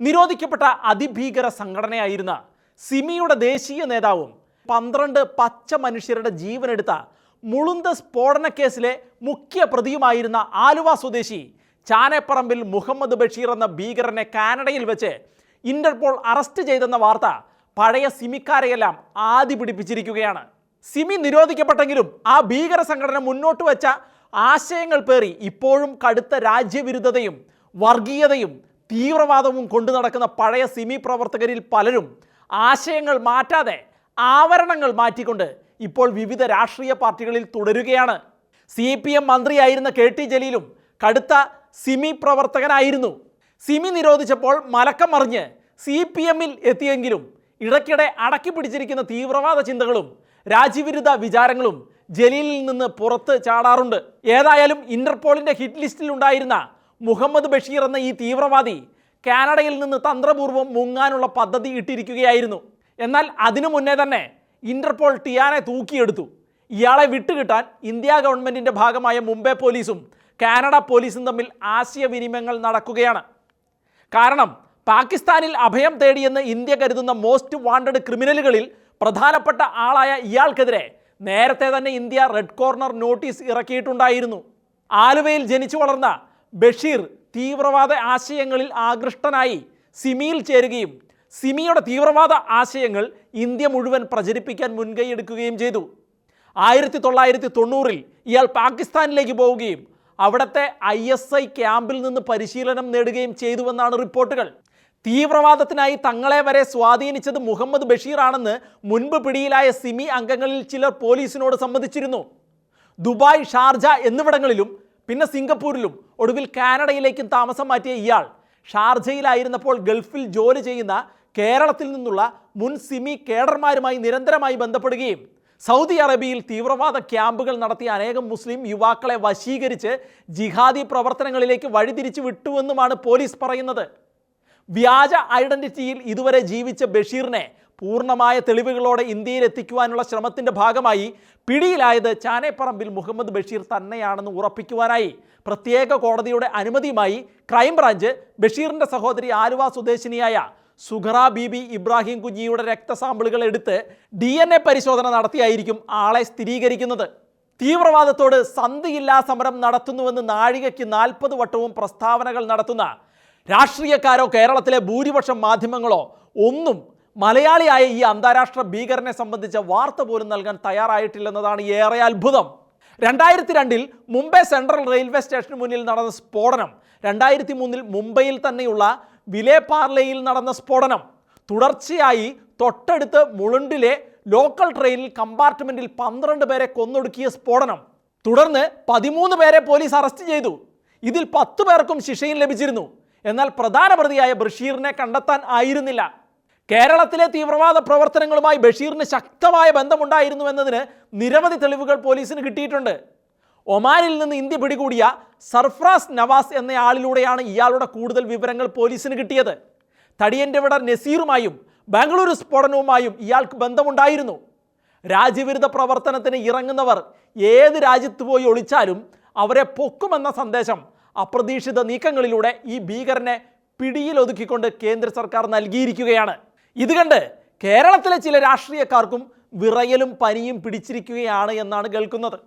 നിരോധിക്കപ്പെട്ട അതിഭീകര സംഘടനയായിരുന്ന സിമിയുടെ ദേശീയ നേതാവും പന്ത്രണ്ട് പച്ച മനുഷ്യരുടെ ജീവനെടുത്ത മുളുന്ത് സ്ഫോടന കേസിലെ മുഖ്യ പ്രതിയുമായിരുന്ന ആലുവ സ്വദേശി ചാനേപ്പറമ്പിൽ മുഹമ്മദ് ബഷീർ എന്ന ഭീകരനെ കാനഡയിൽ വെച്ച് ഇന്റർപോൾ അറസ്റ്റ് ചെയ്തെന്ന വാർത്ത പഴയ സിമിക്കാരെയെല്ലാം ആദി പിടിപ്പിച്ചിരിക്കുകയാണ്. സിമി നിരോധിക്കപ്പെട്ടെങ്കിലും ആ ഭീകര സംഘടന മുന്നോട്ട് വെച്ച ആശയങ്ങൾ പേറി ഇപ്പോഴും കടുത്ത രാജ്യവിരുദ്ധതയും വർഗീയതയും തീവ്രവാദവും കൊണ്ടു നടക്കുന്ന പഴയ സിമി പ്രവർത്തകരിൽ പലരും ആശയങ്ങൾ മാറ്റാതെ ആവരണങ്ങൾ മാറ്റിക്കൊണ്ട് ഇപ്പോൾ വിവിധ രാഷ്ട്രീയ പാർട്ടികളിൽ തുടരുകയാണ്. സി പി എം മന്ത്രിയായിരുന്ന കെ ടി ജലീലും കടുത്ത സിമി പ്രവർത്തകനായിരുന്നു. സിമി നിരോധിച്ചപ്പോൾ മലക്കം മറിഞ്ഞ് സി പി എമ്മിൽ എത്തിയെങ്കിലും ഇടയ്ക്കിടെ അടക്കി പിടിച്ചിരിക്കുന്ന തീവ്രവാദ ചിന്തകളും രാജ്യവിരുദ്ധ വിചാരങ്ങളും ജലീലിൽ നിന്ന് പുറത്ത് ചാടാറുണ്ട്. ഏതായാലും ഇന്റർപോളിന്റെ ഹിറ്റ് ലിസ്റ്റിൽ ഉണ്ടായിരുന്ന മുഹമ്മദ് ബഷീർ എന്ന ഈ തീവ്രവാദി കാനഡയിൽ നിന്ന് തന്ത്രപൂർവം മുങ്ങാനുള്ള പദ്ധതി ഇട്ടിരിക്കുകയായിരുന്നു. എന്നാൽ അതിനു മുന്നേ തന്നെ ഇന്റർപോൾ ടിയാനെ തൂക്കിയെടുത്തു. ഇയാളെ വിട്ടുകിട്ടാൻ ഇന്ത്യ ഗവൺമെന്റിന്റെ ഭാഗമായ മുംബൈ പോലീസും കാനഡ പോലീസും തമ്മിൽ ആശയവിനിമയങ്ങൾ നടക്കുകയാണ്. കാരണം പാകിസ്ഥാനിൽ അഭയം തേടിയെന്ന് ഇന്ത്യ കരുതുന്ന മോസ്റ്റ് വാണ്ടഡ് ക്രിമിനലുകളിൽ പ്രധാനപ്പെട്ട ആളായ ഇയാൾക്കെതിരെ നേരത്തെ തന്നെ ഇന്ത്യ റെഡ് കോർണർ നോട്ടീസ് ഇറക്കിയിട്ടുണ്ടായിരുന്നു. ആലുവയിൽ ജനിച്ചു വളർന്ന ബഷീർ തീവ്രവാദ ആശയങ്ങളിൽ ആകൃഷ്ടനായി സിമിയിൽ ചേരുകയും സിമിയുടെ തീവ്രവാദ ആശയങ്ങൾ ഇന്ത്യ മുഴുവൻ പ്രചരിപ്പിക്കാൻ മുൻകൈയെടുക്കുകയും ചെയ്തു. ആയിരത്തി തൊള്ളായിരത്തി തൊണ്ണൂറിൽ ഇയാൾ പാകിസ്ഥാനിലേക്ക് പോവുകയും അവിടുത്തെ ഐ എസ് ഐ ക്യാമ്പിൽ നിന്ന് പരിശീലനം നേടുകയും ചെയ്തുവെന്നാണ് റിപ്പോർട്ടുകൾ. തീവ്രവാദത്തിനായി തങ്ങളെ വരെ സ്വാധീനിച്ചത് മുഹമ്മദ് ബഷീറാണെന്ന് മുൻപ് പിടിയിലായ സിമി അംഗങ്ങളിൽ ചിലർ പോലീസിനോട് സമ്മതിച്ചിരുന്നു. ദുബായ് ഷാർജ എന്നിവിടങ്ങളിലും പിന്നെ സിംഗപ്പൂരിലും ഒടുവിൽ കാനഡയിലേക്കും താമസം മാറ്റിയ ഇയാൾ ഷാർജയിലായിരുന്നപ്പോൾ ഗൾഫിൽ ജോലി ചെയ്യുന്ന കേരളത്തിൽ നിന്നുള്ള മുൻ സിമി കേഡർമാരുമായി നിരന്തരമായി ബന്ധപ്പെടുകയും സൗദി അറേബ്യയിൽ തീവ്രവാദ ക്യാമ്പുകൾ നടത്തിയ അനേകം മുസ്ലിം യുവാക്കളെ വശീകരിച്ച് ജിഹാദി പ്രവർത്തനങ്ങളിലേക്ക് വഴിതിരിച്ചു വിട്ടുവെന്നുമാണ് പോലീസ് പറയുന്നത്. വ്യാജ ഐഡന്റിറ്റിയിൽ ഇതുവരെ ജീവിച്ച ബഷീറിനെ പൂർണമായ തെളിവുകളോടെ ഇന്ത്യയിൽ എത്തിക്കുവാനുള്ള ശ്രമത്തിന്റെ ഭാഗമായി പിടിയിലായത് ചാനേപ്പറമ്പിൽ മുഹമ്മദ് ബഷീർ തന്നെയാണെന്ന് ഉറപ്പിക്കുവാനായി. പ്രത്യേക കോടതിയുടെ അനുമതിയുമായി ക്രൈംബ്രാഞ്ച് ബഷീറിന്റെ സഹോദരി ആലുവ സ്വദേശിനിയായ സുഖറ ബീബി ഇബ്രാഹിം കുഞ്ഞിയുടെ രക്തസാമ്പിളുകൾ എടുത്ത് ഡി എൻ എ പരിശോധന നടത്തിയായിരിക്കും ആളെ സ്ഥിരീകരിക്കുന്നത്. തീവ്രവാദത്തോട് സന്ധിയില്ലാ സമരം നടത്തുന്നുവെന്ന് നാഴികയ്ക്ക് നാൽപ്പത് വട്ടവും പ്രസ്താവനകൾ നടത്തുന്ന രാഷ്ട്രീയക്കാരോ കേരളത്തിലെ ഭൂരിപക്ഷം മാധ്യമങ്ങളോ ഒന്നും മലയാളിയായ ഈ അന്താരാഷ്ട്ര ഭീകരനെ സംബന്ധിച്ച വാർത്ത പോലും നൽകാൻ തയ്യാറായിട്ടില്ലെന്നതാണ് ഏറെ അത്ഭുതം. രണ്ടായിരത്തി രണ്ടിൽ മുംബൈ സെൻട്രൽ റെയിൽവേ സ്റ്റേഷന് മുന്നിൽ നടന്ന സ്ഫോടനം രണ്ടായിരത്തി മൂന്നിൽ മുംബൈയിൽ തന്നെയുള്ള വിലേപാർലയിൽ നടന്ന സ്ഫോടനം. തുടർച്ചയായി തൊട്ടടുത്ത് മുളുണ്ടിലെ ലോക്കൽ ട്രെയിനിൽ കമ്പാർട്ട്മെന്റിൽ പന്ത്രണ്ട് പേരെ കൊന്നൊടുക്കിയ സ്ഫോടനം. തുടർന്ന് പതിമൂന്ന് പേരെ പോലീസ് അറസ്റ്റ് ചെയ്തു. ഇതിൽ പത്ത് പേർക്കും ശിക്ഷയും ലഭിച്ചിരുന്നു. എന്നാൽ പ്രധാന പ്രതിയായ ബഷീറിനെ കണ്ടെത്താൻ ആയിരുന്നില്ല. കേരളത്തിലെ തീവ്രവാദ പ്രവർത്തനങ്ങളുമായി ബഷീറിന് ശക്തമായ ബന്ധമുണ്ടായിരുന്നു എന്നതിന് നിരവധി തെളിവുകൾ പോലീസിന് കിട്ടിയിട്ടുണ്ട്. ഒമാനിൽ നിന്ന് ഇന്ത്യ പിടികൂടിയ സർഫ്രാസ് നവാസ് എന്നയാളിലൂടെയാണ് ഇയാളുടെ കൂടുതൽ വിവരങ്ങൾ പോലീസിന് കിട്ടിയത്. തടിയന്റെ വിട നസീറുമായും ബാംഗ്ലൂരു സ്ഫോടനവുമായും ഇയാൾക്ക് ബന്ധമുണ്ടായിരുന്നു. രാജ്യവിരുദ്ധ പ്രവർത്തനത്തിന് ഇറങ്ങുന്നവർ ഏത് രാജ്യത്ത് പോയി ഒളിച്ചാലും അവരെ പൊക്കുമെന്ന സന്ദേശം അപ്രതീക്ഷിത നീക്കങ്ങളിലൂടെ ഈ ഭീകരനെ പിടിയിലൊതുക്കിക്കൊണ്ട് കേന്ദ്ര സർക്കാർ നൽകിയിരിക്കുകയാണ്. ഇത് കണ്ട് കേരളത്തിലെ ചില രാഷ്ട്രീയക്കാർക്കും വിറയലും പനിയും പിടിച്ചിരിക്കുകയാണ് എന്നാണ് കേൾക്കുന്നത്.